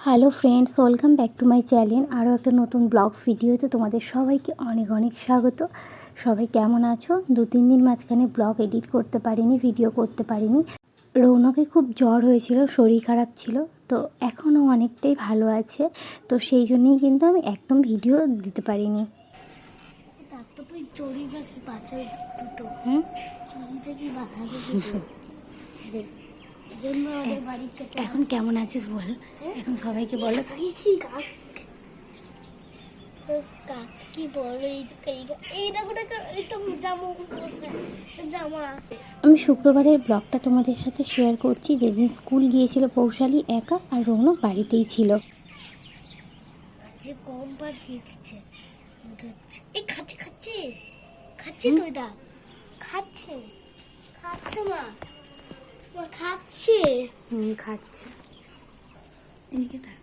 Hello friends welcome back to my channel আরও একটা নতুন ব্লগ ভিডিওতে তোমাদের সবাইকে অনেক অনেক স্বাগত। সবাই কেমন আছো? দু তিন দিন মাঝখানে ব্লগ এডিট করতে পারিনি ভিডিও করতে পারিনি। রৌনকের খুব জ্বর হয়েছিল শরীর খারাপ ছিল তো এখনও অনেকটাই ভালো আছে তো সেই জন্যই কিন্তু আমি একদম ভিডিও দিতে পারিনি। হুম? এখন কেমন আছিস বল? এখন সবাইকে বলো। আমি শুক্রবারের ব্লগটা তোমাদের সাথে শেয়ার করছি। যেদিন স্কুল গিয়েছিল পৌশালী একা আর রৌনক বাড়িতেই ছিল। কম দিচ্ছে এই খাচ্ছে। খাচ্ছে খাচ্ছে তো এটা। খাচ্ছে। খাচ্ছে মা। খাচ্ছে। হুম খাচ্ছে। এদিকে তাক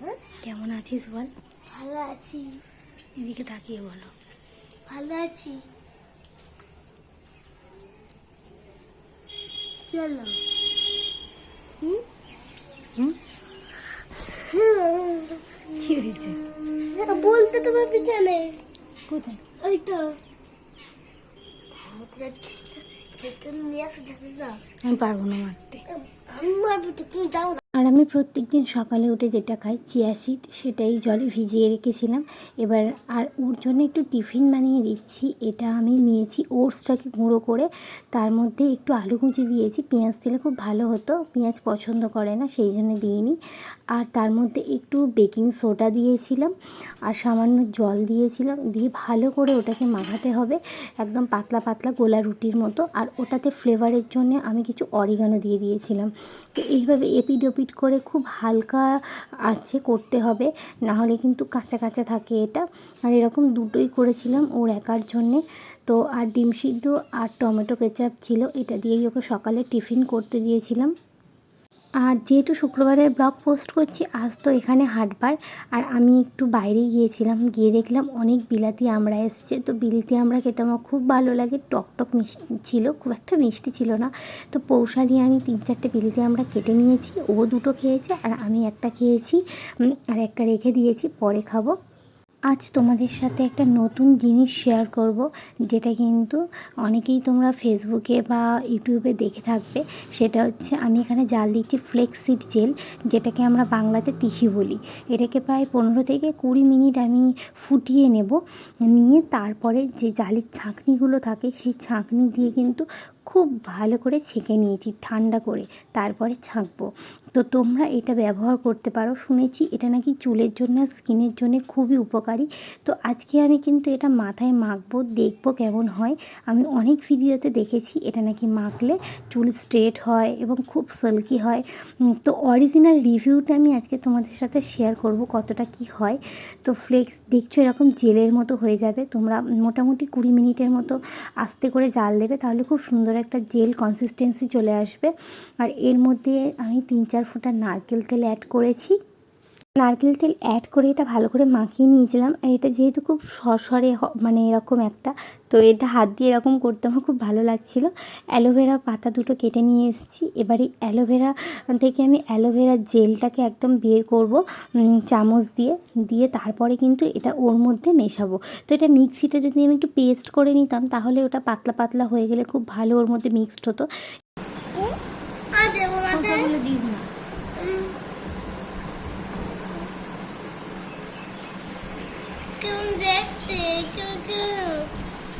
হ্যাঁ? কেমন আছিস বল? ভালো আছি। এদিকে তাকিয়ে বলো। ভালো আছি। হলো হুম? হুম। কি হয়েছে? বলতে তোমার পিছনে কোথায়? ওই তো। আমি পারব না মারতে। আমি মারবো তো তুমি যাও আর আমি প্রত্যেক দিন সকালে উঠে যেটা খাই, চিয়া সিড, সেটাই জলে ভিজিয়ে রেখেছিলাম। এবার আর ওর জন্য একটু টিফিন বানিয়ে দিচ্ছি। এটা আমি নিয়েছি ওটসটাকে গুঁড়ো করে। তার মধ্যে একটু আলু কুচি দিয়েছি। পেঁয়াজ দিলে খুব ভালো হতো। পেঁয়াজ পছন্দ করে না, সেই জন্য দিইনি। আর তার মধ্যে একটু বেকিং সোডা দিয়েছিলাম। আর সামান্য জল দিয়েছিলাম। দিয়ে ভালো করে ওটাকে মাখাতে হবে। একদম পাতলা পাতলা গোলা রুটির মতো। আর ওটাতে ফ্লেভারের জন্য আমি কিছু অরিগানো দিয়ে দিয়েছিলাম। তো এইভাবে এপিড ওপিড করে খুব হালকা আছে করতে হবে না হলে কিন্তু কাঁচা কাঁচা থাকে এটা। আর এরকম দুটোই করেছিলাম ওর একার জন্যে। তো আর ডিম সিদ্ধ আর টমেটো কেচাপ ছিল, এটা দিয়েই ওকে সকালে টিফিন করতে দিয়েছিলাম। আর যেহেতু শুক্রবারে ব্লগ পোস্ট করছি, আজ তো এখানে হাটবার। আর আমি একটু বাইরে গিয়েছিলাম, গিয়ে দেখলাম অনেক বিলাতি আমরা এসছে। তো বিলাতি আমরা খেতে আমার খুব ভালো লাগে। টক টক মিষ্টি ছিল, খুব একটা মিষ্টি ছিল না। তো পৌষালি আমি তিন চারটে বিলাতি আমরা কেটে নিয়েছি, ও দুটো খেয়েছে আর আমি একটা খেয়েছি আর একটা রেখে দিয়েছি, পরে খাব। আজ তোমাদের সাথে একটা নতুন জিনিস শেয়ার করব, যেটা কিন্তু অনেকেই তোমরা ফেসবুকে বা ইউটিউবে দেখে থাকবে। সেটা হচ্ছে আমি এখানে জাল দিচ্ছি ফ্লেক্সিড জেল যেটাকে আমরা বাংলাতে তিহি বলি। এটাকে প্রায় পনেরো থেকে কুড়ি মিনিট আমি ফুটিয়ে নেব। নিয়ে তারপরে যে জালির ছাঁকনিগুলো থাকে, সেই ছাঁকনি দিয়ে কিন্তু খুব ভালো করে ছেঁকে নিয়েছি, ঠান্ডা করে। তারপরে ছাঁকবো। তো তোমরা এটা ব্যবহার করতে পারো। শুনেছি এটা নাকি চুলের জন্য স্কিনের জন্য খুবই উপকারী। তো আজকে আমি কিন্তু এটা মাথায় মাখবো, দেখব কেমন হয়। আমি অনেক ভিডিওতে দেখেছি এটা নাকি মাখলে চুল স্ট্রেট হয় এবং খুব সিল্কি হয়। তো অরিজিনাল রিভিউটা আমি আজকে তোমাদের সাথে শেয়ার করব কতটা কি হয়। তো ফ্লেক্স দেখছ এরকম জেলের মতো হয়ে যাবে। তোমরা মোটামুটি কুড়ি মিনিটের মতো আস্তে করে জাল দেবে, তাহলে খুব সুন্দর একটা জেল কনসিস্টেন্সি চলে আসবে। আর এর মধ্যে আমি তিন চার ফোঁটা নারকেল তেল অ্যাড করেছি। নারকেল তেল অ্যাড করে এটা ভালো করে মাখিয়ে নিয়েছিলাম। আর এটা যেহেতু খুব সসরে মানে এরকম একটা, তো এটা হাত দিয়ে এরকম করতে আমার খুব ভালো লাগছিল। অ্যালোভেরা পাতা দুটো কেটে নিয়ে এসেছি। এবারে অ্যালোভেরা থেকে আমি অ্যালোভেরা জেলটাকে একদম বের করব চামচ দিয়ে। দিয়ে তারপরে কিন্তু এটা ওর মধ্যে মেশাবো। তো এটা মিক্সিটা যদি আমি একটু পেস্ট করে নিতাম, তাহলে ওটা পাতলা পাতলা হয়ে গেলে খুব ভালো ওর মধ্যে মিক্সড হতো আর দেবো মাথায় দিস না কেউ দেখতে কেউ কেউ কেউ দেখতে মা উম,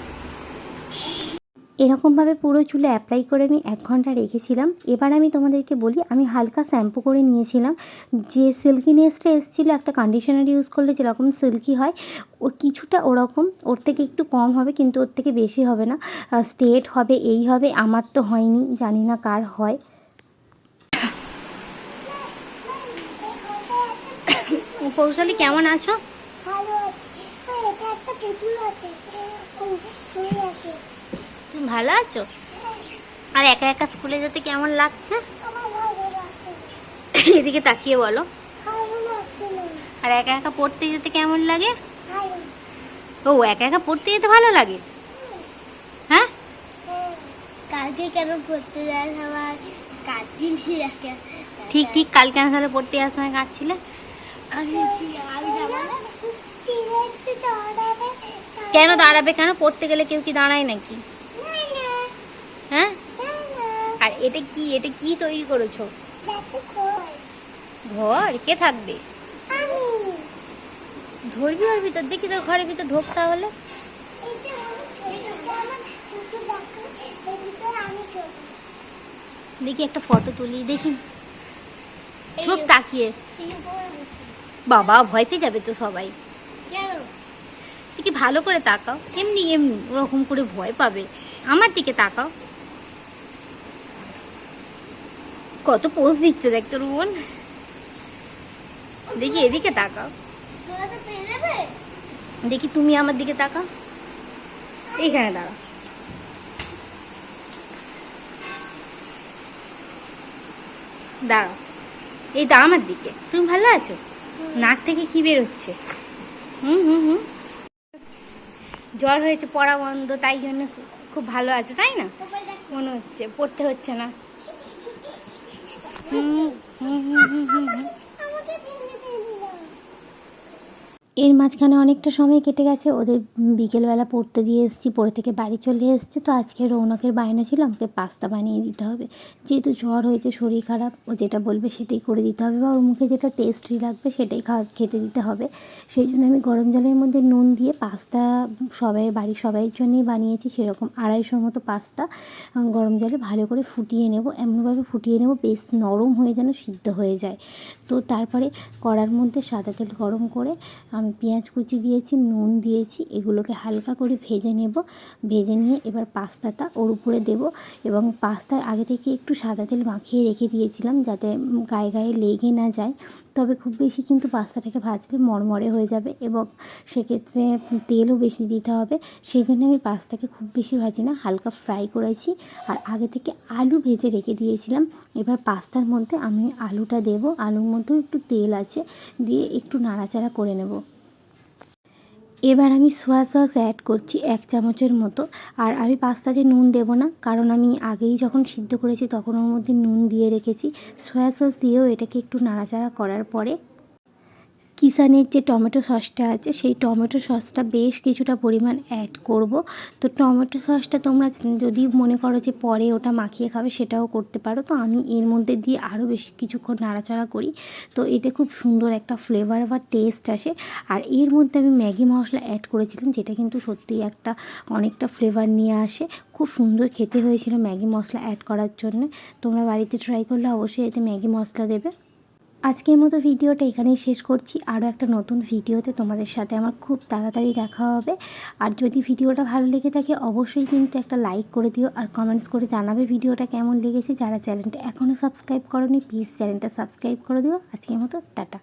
এরকমভাবে পুরো চুলে অ্যাপ্লাই করে আমি এক ঘণ্টা রেখেছিলাম। এবার আমি তোমাদেরকে বলি আমি হালকা শ্যাম্পু করে নিয়েছিলাম। যে সিল্কিনেসটা এসেছিল একটা কন্ডিশনার ইউজ করলে যেরকম সিল্কি হয় ও কিছুটা ওরকম ওর থেকে একটু কম হবে কিন্তু ওর থেকে বেশি হবে না। স্টেট হবে এই হবে আমার তো হয়নি জানি না কার হয়। পৌশালী কেমন আছো? ভালো আছে। এটা একটা পুতুল আছে। আছে। তুমি ভালো আছো? আর একা একা স্কুলে যেতে কেমন লাগছে? এদিকে তাকিয়ে বলো। আর একা একা পড়তে যেতে কেমন লাগে? ও একা একা পড়তে যেতে ভালো লাগে? হ্যাঁ? কালকে কেন পড়তে যায় সবাই কাটিল ঠিক ঠিক কাল কেন তাহলে পড়তে যাওয়ার সময় কাঁদছিলে? আমি আমি কেন দাঁড়াবে? কেন পড়তে গেলে কেউ কি দাঁড়ায় নাকি? আর এটা কি? এটা কি তৈরি করেছ? ঘর। কে থাকবে? ধরবি ওর ভিতর? দেখি তোর ঘরের ভিতর ঢোক তাহলে। দেখো একটা ফটো তুলি দেখি। চোখ তাকিয়ে। বাবা ভয় পেয়ে যাবে তো সবাই। দেখি ভালো করে তাকাও। এমনি এমনি ওরকম করে ভয় পাবে। আমার দিকে তাকাও। কত পোজ দিচ্ছে দেখ তোর বোন। দেখি এদিকে তাকাও। দেখি তুমি আমার দিকে তাকাও। এইখানে দাঁড়াও। দাঁড়াও। এই তো আমার দিকে। তুমি ভালো আছো? নাক থেকে কি বের হচ্ছে? হুম হুম হুম। জ্বর হয়েছে, পড়া বন্ধ, তাই জন্য খুব ভালো আছে, তাই না? মনে হচ্ছে, পড়তে হচ্ছে না। হুম হুম হুম হুম হুম হুম আমাকে ফেলে দিল এর মাঝখানে অনেকটা সময় কেটে গেছে। ওদের বিকেলবেলা পড়তে দিয়ে এসেছি, পড়ে থেকে বাড়ি চলে এসেছি। তো আজকে রৌনকের বায়না ছিল, আমাকে পাস্তা বানিয়ে দিতে হবে। যেহেতু জ্বর হয়েছে, শরীর খারাপ, ও যেটা বলবে সেটাই করে দিতে হবে। বা ওর মুখে যেটা টেস্টি লাগবে সেটাই খাওয়া, খেতে দিতে হবে। সেই জন্য আমি গরম জলের মধ্যে নুন দিয়ে পাস্তা সবাই, বাড়ির সবাইয়ের জন্যই বানিয়েছি। সেরকম আড়াইশোর মতো পাস্তা গরম জলে ভালো করে ফুটিয়ে নেব। এমনভাবে ফুটিয়ে নেব, বেশ নরম হয়ে যেন সিদ্ধ হয়ে যায়। তো তারপরে কড়ার মধ্যে সাদা তেল গরম করে আমি পেঁয়াজ কুচি দিয়েছি, নুন দিয়েছি, এগুলোকে হালকা করে ভেজে নেব। ভেজে নিয়ে এবার পাস্তাটা ওর উপরে দেব এবং পাস্তায় আগে থেকে একটু সাদা তেল মাখিয়ে রেখে দিয়েছিলাম যাতে গায়ে গায়ে লেগে না যায়। তবে খুব বেশি কিন্তু পাস্তাটাকে ভাজলে মরমরে হয়ে যাবে এবং সেক্ষেত্রে তেলও বেশি দিতে হবে। সেই জন্য আমি পাস্তাকে খুব বেশি ভাজি না, হালকা ফ্রাই করেছি। আর আগে থেকে আলু ভেজে রেখে দিয়েছিলাম। এবার পাস্তার মধ্যে আমি আলুটা দেব। আলুর মধ্যেও একটু তেল আছে, দিয়ে একটু নাড়াচাড়া করে নেব। এবার আমি সোয়া সস অ্যাড করছি এক চামচের মতো। আর আমি পাস্তাতে নুন দেব না, কারণ আমি আগেই যখন সিদ্ধ করেছি তখন ওর মধ্যে নুন দিয়ে রেখেছি। সোয়া সস দিয়েও এটাকে একটু নাড়াচাড়া করার পরে কিষানের যে টমেটো সসটা আছে, সেই টমেটো সসটা বেশ কিছুটা পরিমাণ অ্যাড করব। তো টমেটো সসটা তোমরা যদি মনে করো যে পরে ওটা মাখিয়ে খাবে, সেটাও করতে পারো। তো আমি এর মধ্যে দিয়ে আরও বেশি কিছুক্ষণ নাড়াচাড়া করি। তো এতে খুব সুন্দর একটা ফ্লেভার বা টেস্ট আসে। আর এর মধ্যে আমি ম্যাগি মশলা অ্যাড করেছিলাম, যেটা কিন্তু সত্যিই একটা অনেকটা ফ্লেভার নিয়ে আসে। খুব সুন্দর খেতে হয়েছিল ম্যাগি মশলা অ্যাড করার জন্য। তোমরা বাড়িতে ট্রাই করলে অবশ্যই এতে ম্যাগি মশলা দেবে। আজকের মতো ভিডিওটা এখানেই শেষ করছি। আরও একটা নতুন ভিডিওতে তোমাদের সাথে আমার খুব তাড়াতাড়ি দেখা হবে। আর যদি ভিডিওটা ভালো লেগে থাকে, অবশ্যই কিন্তু একটা লাইক করে দিও আর কমেন্টস করে জানাবে ভিডিওটা কেমন লেগেছে। যারা চ্যানেলটা এখনও সাবস্ক্রাইব করনি প্লিজ চ্যানেলটা সাবস্ক্রাইব করে দিও। আজকের মতো, টাটা।